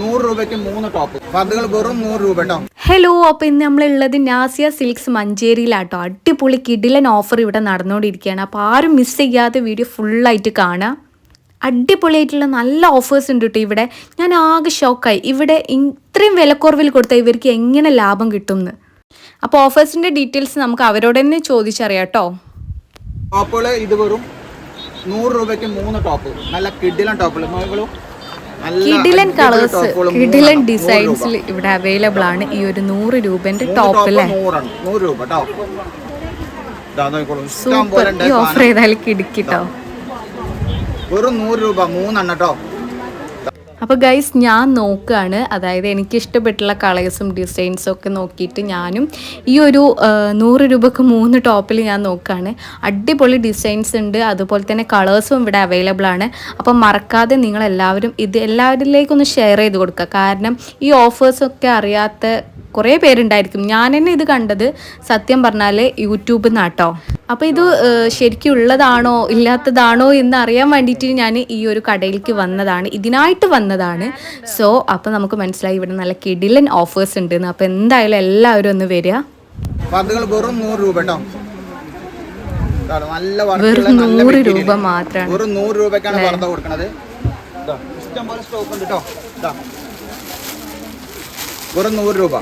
നൂറ് രൂപയ്ക്ക് മൂന്ന് ടോപ്പ് വെറും നൂറ് രൂപ കേട്ടോ ഹലോ അപ്പോൾ ഇന്ന് നമ്മളുള്ളത് നാസിയ സിൽക്സ് മഞ്ചേരിയിലാട്ടോ. അടിപൊളി കിടിലൻ ഓഫർ ഇവിടെ നടന്നുകൊണ്ടിരിക്കുകയാണ് അപ്പോൾ ആരും മിസ് ചെയ്യാതെ വീഡിയോ ഫുള്ളായിട്ട് കാണാം. അടിപൊളിയായിട്ടുള്ള നല്ല ഓഫേഴ്സ് ഉണ്ട് കേട്ടോ ഇവിടെ. ഞാൻ ആകെ ഷോക്കായി ഇവിടെ ഇത്രയും വിലക്കുറവിൽ കൊടുത്താൽ ഇവർക്ക് എങ്ങനെ ലാഭം കിട്ടുമെന്ന് അപ്പോൾ ഓഫേഴ്സിന്റെ ഡീറ്റെയിൽസ് നമുക്ക് അവരോട് തന്നെ ചോദിച്ചറിയാം കേട്ടോ ടോപ്പുകൾ ഇത് വെറും നൂറ് രൂപയ്ക്ക് മൂന്ന് ടോപ്പ് നല്ല കിഡിലും ടോപ്പുകൾ അടിപൊളി കളേഴ്സ് കിഡിലൻ ഡിസൈൻസിൽ ഇവിടെ അവൈലബിൾ ആണ്. ഈ ഒരു നൂറ് രൂപന്റെ ടോപ്പിലെ സൂപ്പർ ഈ ഓഫർ. ചെയ്താൽ കിടക്കിട്ടോ. ഒരു നൂറ് രൂപ മൂന്നെണ്ണം കേട്ടോ അപ്പോൾ ഗൈസ് ഞാൻ നോക്കുകയാണ് അതായത് എനിക്ക് ഇഷ്ടപ്പെട്ടുള്ള കളേഴ്സും ഡിസൈൻസും ഒക്കെ നോക്കിയിട്ട് ഞാനും ഈ ഒരു നൂറ് രൂപക്ക് മൂന്ന് ടോപ്പിൽ ഞാൻ നോക്കുകയാണ് അടിപൊളി ഡിസൈൻസ് ഉണ്ട്. അതുപോലെ തന്നെ കളേഴ്സും ഇവിടെ അവൈലബിൾ ആണ്. അപ്പോൾ മറക്കാതെ നിങ്ങളെല്ലാവരും ഇത് എല്ലാവരിലേക്കൊന്ന് ഷെയർ ചെയ്ത് കൊടുക്കുക. കാരണം ഈ ഓഫേഴ്സൊക്കെ അറിയാത്ത കുറേ പേരുണ്ടായിരിക്കും. ഞാൻ തന്നെ ഇത് കണ്ടത് സത്യം പറഞ്ഞാൽ യൂട്യൂബിൽ നിന്നാട്ടോ അപ്പോൾ ഇത് ശരിക്കുള്ളതാണോ ശരിക്കും ഉള്ളതാണോ ഇല്ലാത്തതാണോ എന്ന് അറിയാൻ വേണ്ടിയിട്ട് ഞാൻ ഈ ഒരു കടയിലേക്ക് വന്നതാണ്. ഇതിനായിട്ട് വന്നതാണ്. സോ അപ്പോൾ നമുക്ക് മനസ്സിലായി ഇവിടെ നല്ല കിടിലൻ ഓഫേഴ്സ് ഉണ്ടെന്ന്. അപ്പോൾ എന്തായാലും എല്ലാവരും ഒന്ന് വരിക. വെറും നൂറ് രൂപ കേട്ടോ. നല്ല work വെറും നൂറ് രൂപ മാത്രമാണ്. വെറും നൂറ് ഇതാ, ഇഷ്ടം പോലെ സ്റ്റോക്ക് ഉണ്ട് കേട്ടോ. വെറും നൂറ് രൂപ.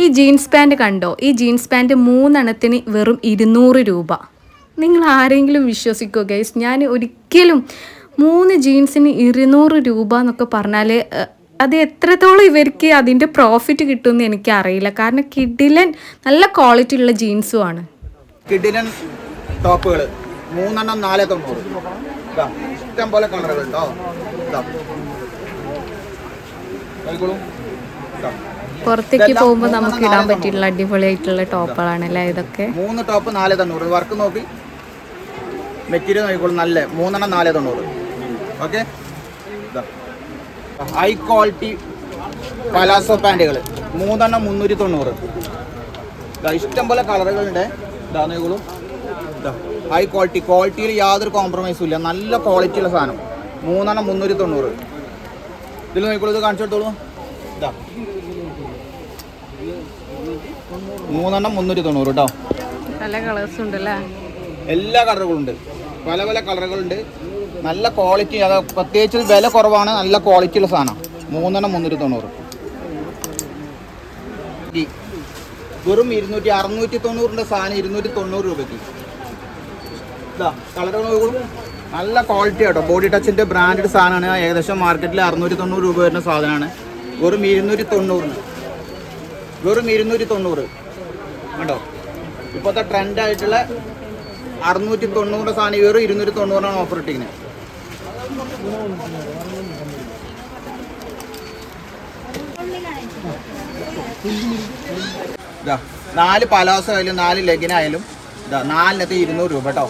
ഈ ജീൻസ് പാന്റ് കണ്ടോ? ഈ ജീൻസ് പാന്റ് മൂന്നെണ്ണത്തിന് വെറും ഇരുന്നൂറ് രൂപ. നിങ്ങൾ ആരെങ്കിലും വിശ്വസിക്കുമോ ഗൈസ് ഞാൻ ഒരിക്കലും മൂന്ന് ജീൻസിന് ഇരുന്നൂറ് രൂപ എന്നൊക്കെ പറഞ്ഞാൽ അത് എത്രത്തോളം ഇവർക്ക് അതിന്റെ പ്രോഫിറ്റ് കിട്ടുമെന്ന് എനിക്കറിയില്ല. കാരണം കിഡിലൻ നല്ല ക്വാളിറ്റി ഉള്ള ജീൻസും ആണ്. കിഡിലൻ ടോപ്പുകൾ മൂന്നെണ്ണം നാല് തൊണ്ണൂറ് ഇഷ്ടം പോലെ കളറുകൾ ഉണ്ടോ. പുറത്തേക്ക് പോകുമ്പോൾ നമുക്ക് ഇടാൻ പറ്റിയിട്ടുള്ള അടിപൊളിയായിട്ടുള്ള ടോപ്പുകളാണല്ലേ ഇതൊക്കെ? മൂന്ന് ടോപ്പ് നാല് തൊണ്ണൂറ് വർക്ക് നോക്കി. മെറ്റീരിയൽ നോക്കിക്കോളും. നല്ല മൂന്നെണ്ണം നാല് തൊണ്ണൂറ് ഓക്കെ? ഹൈ ക്വാളിറ്റി പലാസോ പാന്റുകൾ മൂന്നെണ്ണം മുന്നൂറ്റി തൊണ്ണൂറ്. ഇഷ്ടം പോലെ കളറുകളുണ്ട്. ഇതാ നോക്കിക്കോളൂ. ഹൈ ക്വാളിറ്റി ക്വാളിറ്റിയിൽ യാതൊരു കോംപ്രമൈസും ഇല്ല. നല്ല ക്വാളിറ്റിയുള്ള സാധനം. മൂന്നെണ്ണം മുന്നൂറ്റി തൊണ്ണൂറ്. ഇതിൽ നോക്കിക്കോളൂ. ഇത് കാണിച്ചു കൊടുത്തോളൂ. ഇതാ. മൂന്നെണ്ണം മുന്നൂറ്റി തൊണ്ണൂറ് കേട്ടോ പല കളേഴ്സ് ഉണ്ടല്ലേ? എല്ലാ കളറുകളും ഉണ്ട്. പല പല കളറുകളുണ്ട് നല്ല ക്വാളിറ്റി അത് പ്രത്യേകിച്ച് വില കുറവാണ്. നല്ല ക്വാളിറ്റിയുള്ള സാധനം. മൂന്നെണ്ണം മുന്നൂറ്റി തൊണ്ണൂറ്. വെറും ഇരുന്നൂറ്റി അറുന്നൂറ്റി തൊണ്ണൂറിന്റെ സാധനം ഇരുന്നൂറ്റി തൊണ്ണൂറ് രൂപയ്ക്ക്. ഇതാ കളറുകൾ നല്ല ക്വാളിറ്റി കേട്ടോ ബോഡി ടച്ചിന്റെ ബ്രാൻഡഡ് സാധനമാണ്. ഏകദേശം മാർക്കറ്റിൽ അറുന്നൂറ്റി തൊണ്ണൂറ് രൂപ വരുന്ന സാധനമാണ്. വെറും ഇരുന്നൂറ്റി തൊണ്ണൂറിന്. വെറും ഇരുന്നൂറ്റി തൊണ്ണൂറ്. കണ്ടോ? ഇപ്പോഴത്തെ ട്രെൻഡായിട്ടുള്ള അറുന്നൂറ്റി തൊണ്ണൂറ് സാധനം വെറും ഇരുന്നൂറ്റി തൊണ്ണൂറാണ് ഓഫർ ഇട്ടിരിക്കുന്നത് ഇതാ നാല് പലാസോ ആയാലും നാല് ലെഗിനായാലും ഇതാ നാലിനത്തിന് ഇരുന്നൂറ് രൂപ കേട്ടോ.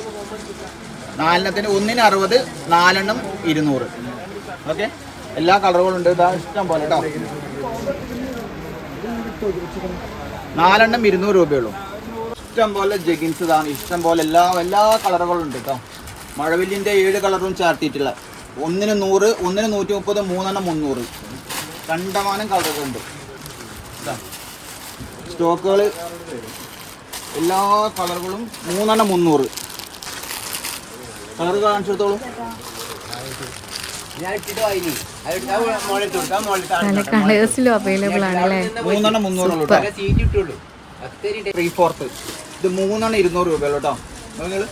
നാലിനത്തിന് ഒന്നിന് അറുപത് നാലെണ്ണം ഇരുന്നൂറ്. ഓക്കെ? എല്ലാ കളറുകളും ഉണ്ട്. ഇതാ ഇഷ്ടം പോലെ കേട്ടോ. നാലെണ്ണം ഇരുന്നൂറ് രൂപയുള്ളൂ. ഇഷ്ടം പോലെ ജഗിൻസ് ഇതാണ്. ഇഷ്ടം പോലെ എല്ലാ എല്ലാ കളറുകളും ഉണ്ട് കേട്ടോ മഴവില്ലിന്റെ ഏഴ് കളറും ചാർത്തിയിട്ടുള്ള ഒന്നിന് നൂറ് ഒന്നിന് നൂറ്റി മുപ്പത് മൂന്നെണ്ണം മുന്നൂറ്. കണ്ടമാനം കളറുകളുണ്ട് സ്റ്റോക്കുകൾ എല്ലാ കളറുകളും മൂന്നെണ്ണം മുന്നൂറ്. കളർ കാണിച്ചെടുത്തോളൂ. പല കളേഴ്സിലും അവൈലബിൾ ആണ് അല്ലേ? മൂന്നെണ്ണം മുന്നൂറുള്ളൂ കേട്ടോ. ത്രീ ഫോർത്ത് ഇത് മൂന്നെണ്ണം ഇരുന്നൂറ് കേട്ടോ. നിങ്ങൾ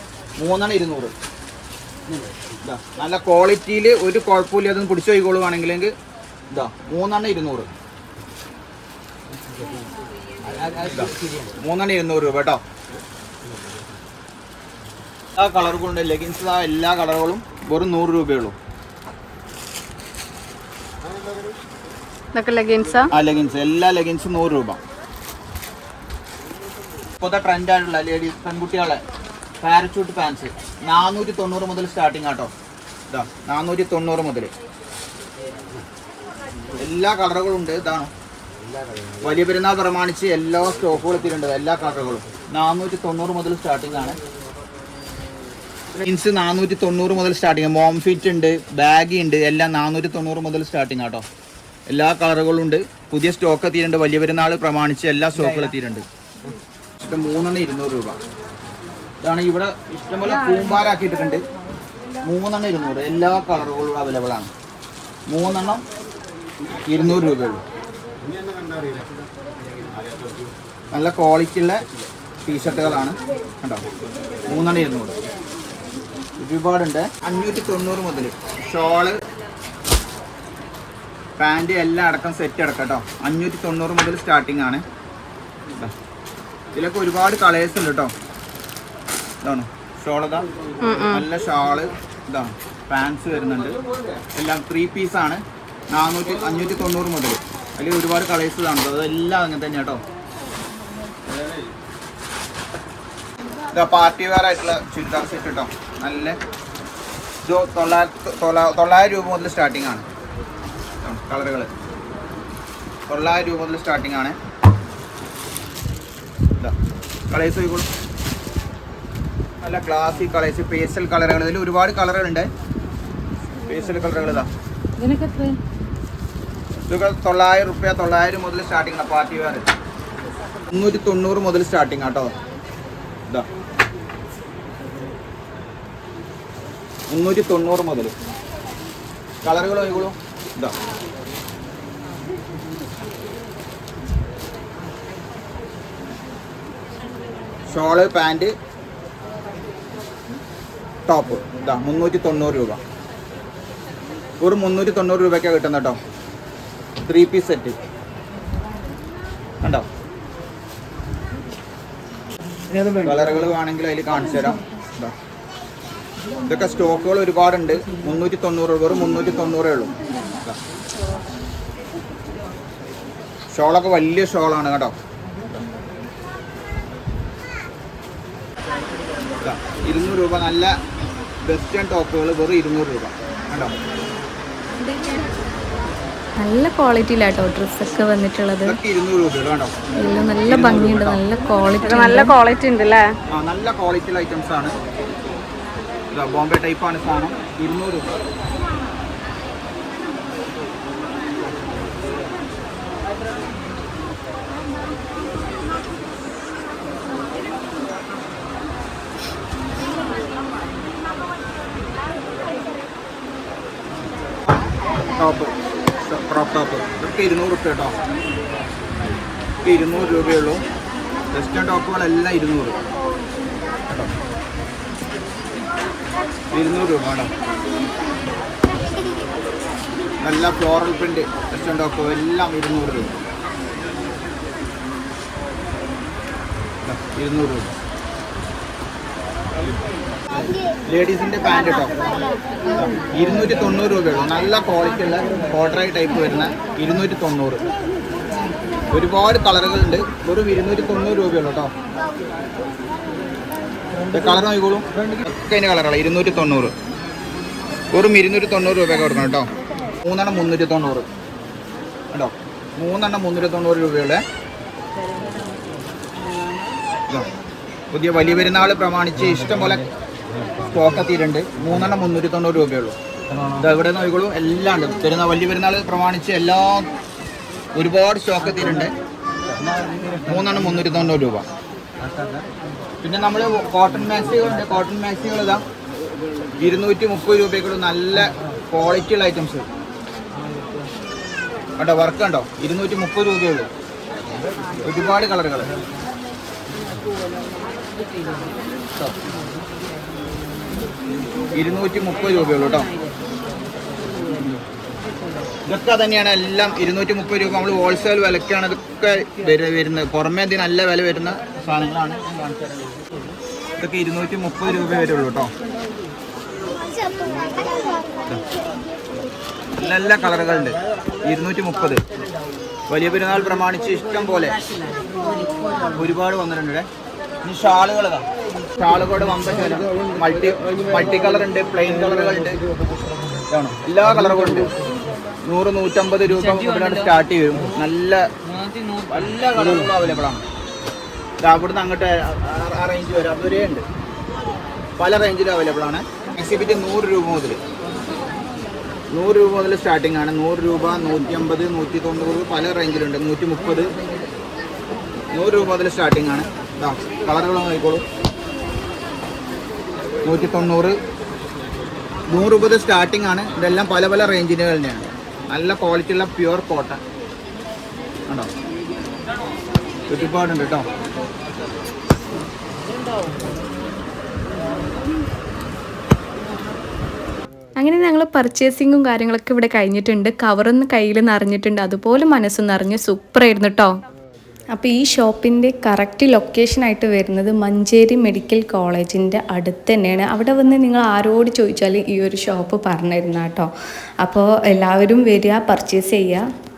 മൂന്നെണ്ണം ഇരുന്നൂറ്. നല്ല ക്വാളിറ്റിയിൽ ഒരു കുഴപ്പമില്ല. അതൊന്ന് പിടിച്ചു പോയിക്കോളുവാണെങ്കിൽ ഇതാ മൂന്നെണ്ണം ഇരുന്നൂറ്. മൂന്നെണ്ണം ഇരുന്നൂറ് രൂപ കേട്ടോ. എല്ലാ കളറുകളുണ്ട് ലെഗിൻസ് ആ എല്ലാ കളറുകളും വെറും നൂറ് രൂപയുള്ളൂ ഇതൊക്കെ ആ? ലെഗിൻസ് എല്ലാ ലെഗിൻസും നൂറ് രൂപ. ഇപ്പോഴത്തെ ട്രെൻഡായിട്ടുള്ള ലേഡീസ് പെൺകുട്ടികളെ പാരച്യൂട്ട് പാൻസ് നാനൂറ്റി തൊണ്ണൂറ് മുതൽ സ്റ്റാർട്ടിങ് ആട്ടോ. ഇതാ നാനൂറ്റി തൊണ്ണൂറ് മുതൽ എല്ലാ കളറുകളും ഉണ്ട് ഇതാണ് വലിയ പെരുന്നാൾ പ്രമാണിച്ച് എല്ലാ സ്റ്റോക്കുകളും എത്തിയിട്ടുണ്ട് എല്ലാ കളറുകളും. നാനൂറ്റി തൊണ്ണൂറ് മുതൽ സ്റ്റാർട്ടിംഗ് ആണ്. ജീൻസ് നാനൂറ്റി തൊണ്ണൂറ് മുതൽ സ്റ്റാർട്ടിങ് മോം ഫിറ്റ് ഉണ്ട് ബാഗി ഉണ്ട് എല്ലാം നാനൂറ്റി തൊണ്ണൂറ് മുതൽ സ്റ്റാർട്ടിങ് ആട്ടോ എല്ലാ കളറുകളും ഉണ്ട്. പുതിയ സ്റ്റോക്ക് എത്തിയിട്ടുണ്ട്. വലിയ പെരുന്നാൾ പ്രമാണിച്ച് എല്ലാ സ്റ്റോക്കുകളും എത്തിയിട്ടുണ്ട്. ഇഷ്ടം മൂന്നെണ്ണം ഇരുന്നൂറ് രൂപ. ഇതാണ് ഇവിടെ ഇഷ്ടംപോലെ കൂമ്പാരാക്കിയിട്ടുണ്ട് മൂന്നെണ്ണം ഇരുന്നൂറ്. എല്ലാ കളറുകളും അവൈലബിൾ ആണ്. മൂന്നെണ്ണം ഇരുന്നൂറ് രൂപയുള്ളൂ. നല്ല ക്വാളിറ്റി ഉള്ള ടീഷർട്ടുകളാണ് കണ്ടോ? മൂന്നെണ്ണം ഇരുന്നൂറ്. ഒരുപാടുണ്ട്. അഞ്ഞൂറ്റി തൊണ്ണൂറ് മുതൽ ഷോൾ പാന്റ് എല്ലാം അടക്കം സെറ്റ് അടക്കം കേട്ടോ അഞ്ഞൂറ്റി തൊണ്ണൂറ് മുതൽ സ്റ്റാർട്ടിംഗ് ആണ്. ഇതാ. ഇതിലൊക്കെ ഒരുപാട് കളേഴ്സ് ഉണ്ട് കേട്ടോ ഇതാണ്. ഷോൾ ഇതാ. നല്ല ഷാൾ ഇതാണ് പാൻസ് വരുന്നുണ്ട്. എല്ലാം ത്രീ പീസാണ് നാനൂറ്റി അഞ്ഞൂറ്റി തൊണ്ണൂറ് മുതൽ അതിൽ ഒരുപാട് കളേഴ്സ് ഇതാണ് അതെല്ലാം അങ്ങനെ തന്നെ കേട്ടോ ഇതാ പാർട്ടി വെയർ ആയിട്ടുള്ള ചുരിദാർ സെറ്റ് കേട്ടോ നല്ല ഇത് തൊള്ളായിരത്തി തൊള്ള- തൊള്ളായിരം രൂപ മുതൽ സ്റ്റാർട്ടിംഗ് ആണ്. കളറുകൾ തൊള്ളായിരം രൂപ മുതൽ സ്റ്റാർട്ടിംഗ് ആണ്. കളേഴ്സ് പോയിക്കോളൂ നല്ല ക്ലാസിക് കളേഴ്സ് പേസൽ കളറുകൾ ഇതിൽ ഒരുപാട് കളറുകളുണ്ട് പേസൽ കളറുകൾ ഇതാ. ഇതൊക്കെ തൊള്ളായിരം റുപ്യ തൊള്ളായിരം മുതൽ സ്റ്റാർട്ടിംഗ് ആണ്. പാർട്ടി വെയർ മുന്നൂറ്റി തൊണ്ണൂറ് മുതൽ സ്റ്റാർട്ടിംഗ് ആട്ടോ ഇതാ. മുന്നൂറ്റി തൊണ്ണൂറ് മുതൽ. കളറുകൾ നോക്കിക്കോളൂ ഇതാ. Shawl pant top. ഇതാ മുന്നൂറ്റി തൊണ്ണൂറ് രൂപ ഒരു മുന്നൂറ്റി തൊണ്ണൂറ് രൂപയ്ക്കാണ് കിട്ടുന്നത് കേട്ടോ ത്രീ പീസ് സെറ്റ് കണ്ടോ കളറുകൾ വേണമെങ്കിൽ അതിൽ കാണിച്ചു തരാം. ഇതൊക്കെ സ്റ്റോക്കുകൾ ഒരുപാടുണ്ട്. മുന്നൂറ്റി തൊണ്ണൂറ് വെറും മുന്നൂറ്റി തൊണ്ണൂറേ ഉള്ളൂ. ഷോളൊക്കെ വലിയ ഷോളാണ് കേട്ടോ. ഇരുന്നൂറ് രൂപ നല്ല വെസ്റ്റേൺ ടോപ്പുകൾ വെറും ഇരുന്നൂറ് രൂപ. കേട്ടോ നല്ല ക്വാളിറ്റിയിലാട്ടോ വന്നിട്ടുള്ളത്. രൂപയുള്ളൂ കേട്ടോ എല്ലാം നല്ല ഭംഗിയുണ്ട് നല്ല ക്വാളിറ്റി നല്ല ക്വാളിറ്റി ഉണ്ട് അല്ലേ നല്ല ക്വാളിറ്റി ഐറ്റംസ് ആണ്. ഇതാ ബോംബെ ടൈപ്പ് ആണ് സാധനം. ഇരുന്നൂറ് രൂപ. ടോപ്പ് ക്രോപ്പ് ടോപ്പ് ഇതൊക്കെ ഇരുന്നൂറ് റുപ്യ കേട്ടോ. ഇരുന്നൂറ് രൂപയുള്ളൂ വെസ്റ്റേൺ ടോപ്പുകളെല്ലാം ഇരുന്നൂറ്. ഇരുന്നൂറ് രൂപ കേട്ടോ നല്ല ഫ്ലോറൽ പ്രിന്റ് വെസ്റ്റേൺ ഒക്കെ എല്ലാം ഇരുന്നൂറ് രൂപ. ഇരുന്നൂറ് രൂപ. ലേഡീസിന്റെ പാന്റ് കേട്ടോ ഇരുന്നൂറ്റി തൊണ്ണൂറ് രൂപയുള്ളൂ. നല്ല ക്വാളിറ്റി ഉള്ള കോട്ടറായി ടൈപ്പ് വരുന്ന ഇരുന്നൂറ്റി തൊണ്ണൂറ് ഒരുപാട് കളറുകളുണ്ട്. വെറും ഇരുന്നൂറ്റി തൊണ്ണൂറ് രൂപയുള്ളൂ കേട്ടോ കളർ നോക്കിക്കോളൂ ഇരുന്നൂറ്റി തൊണ്ണൂറ്. വെറും ഇരുന്നൂറ്റി തൊണ്ണൂറ് രൂപയൊക്കെ കൊടുക്കണം കേട്ടോ. മൂന്നെണ്ണം മുന്നൂറ്റി തൊണ്ണൂറ് കേട്ടോ മൂന്നെണ്ണം മുന്നൂറ്റി തൊണ്ണൂറ് രൂപയുള്ള. പുതിയ വലിയ പെരുന്നാൾ പ്രമാണിച്ച് ഇഷ്ടംപോലെ സ്റ്റോക്ക് എത്തിയിട്ടുണ്ട്. മൂന്നെണ്ണം മുന്നൂറ്റി തൊണ്ണൂറ് രൂപയുള്ളൂ ഇവിടെ നോക്കിക്കോളൂ. എല്ലാം ഉണ്ട്. പെരുന്നാൾ വലിയ പെരുന്നാൾ പ്രമാണിച്ച് എല്ലാം ഒരുപാട് സ്റ്റോക്ക് എത്തിയിട്ടുണ്ട്. മൂന്നെണ്ണം മുന്നൂറ്റി തൊണ്ണൂറ് രൂപ. പിന്നെ നമ്മൾ കോട്ടൺ മാക്സികളുണ്ട് കോട്ടൺ മാക്സികൾ ഇതാ ഇരുന്നൂറ്റി മുപ്പത് രൂപയ്ക്കുള്ള നല്ല ക്വാളിറ്റി ഉള്ള ഐറ്റംസ് കേട്ടോ വർക്ക് ഉണ്ടോ ഇരുന്നൂറ്റി മുപ്പത് രൂപയുള്ളൂ ഒരുപാട് കളറുകൾ ഇരുന്നൂറ്റി മുപ്പത് രൂപയുള്ളൂ കേട്ടോ ഇതൊക്കെ തന്നെയാണ് എല്ലാം ഇരുന്നൂറ്റി മുപ്പത് രൂപ നമ്മൾ ഹോൾസെയിൽ വിലക്കാണ് ഇതൊക്കെ വരു- വരുന്നത്. പുറമേ ഇതിന് നല്ല വില വരുന്ന സാധനങ്ങളാണ്. ഇതൊക്കെ ഇരുന്നൂറ്റി മുപ്പത് രൂപ വരുള്ളൂ കേട്ടോ നല്ല കളറുകളുണ്ട്. ഇരുന്നൂറ്റി മുപ്പത് വലിയ പെരുന്നാൾ പ്രമാണിച്ച് ഇഷ്ടം പോലെ. ഒരുപാട് വന്നിട്ടുണ്ട്. ഇനി ഷാളുകൾ ഷാളുകളുടെ വമ്പൻ മൾട്ടി മൾട്ടി കളർ ഉണ്ട് പ്ലെയിൻ കളറുകളുണ്ട്. എല്ലാ കളറുകളും ഉണ്ട്. നൂറ് നൂറ്റമ്പത് രൂപ സ്റ്റാർട്ട് ചെയ്യും നല്ല നല്ല കളറുകളും അവൈലബിൾ ആണ് അവിടുന്ന് അങ്ങോട്ട് അറേഞ്ച് വരും അതുവരെ ഉണ്ട്. പല റേഞ്ചിലും അവൈലബിൾ ആണ് എക്സിബിറ്റ് നൂറ് രൂപ മുതൽ നൂറ് രൂപ മുതൽ സ്റ്റാർട്ടിംഗ് ആണ്. നൂറ് രൂപ നൂറ്റി അമ്പത് നൂറ്റി തൊണ്ണൂറ് പല റേഞ്ചിലുണ്ട് നൂറ്റി മുപ്പത് നൂറ് രൂപ മുതൽ സ്റ്റാർട്ടിംഗ് ആണ്. കളറുകൾ നോക്കിക്കോളൂ. നൂറ്റി തൊണ്ണൂറ് നൂറ് രൂപ സ്റ്റാർട്ടിംഗ് ആണ്. ഇതെല്ലാം പല പല റേഞ്ചിനുകൾ തന്നെയാണ്. നല്ല ക്വാളിറ്റി ഉള്ള പ്യുവർ കോട്ടൺ ഉണ്ടോ ചുറ്റിപ്പാടുണ്ട് കേട്ടോ അങ്ങനെ ഞങ്ങൾ പർച്ചേസിങ്ങും കാര്യങ്ങളൊക്കെ ഇവിടെ കഴിഞ്ഞിട്ടുണ്ട്. കവറൊന്ന് കയ്യിൽ നിറഞ്ഞിട്ടുണ്ട്. അതുപോലെ മനസ്സ് നിറഞ്ഞ് സൂപ്പറായിരുന്നു കേട്ടോ അപ്പോൾ ഈ ഷോപ്പിന്റെ കറക്റ്റ് ലൊക്കേഷനായിട്ട് വരുന്നത് മഞ്ചേരി മെഡിക്കൽ കോളേജിന്റെ അടുത്ത് തന്നെയാണ് അവിടെ വന്ന് നിങ്ങൾ ആരോട് ചോദിച്ചാലും ഈ ഒരു ഷോപ്പ് പറഞ്ഞിരുന്നാട്ടോ അപ്പോൾ എല്ലാവരും വരിക പർച്ചേസ് ചെയ്യുക.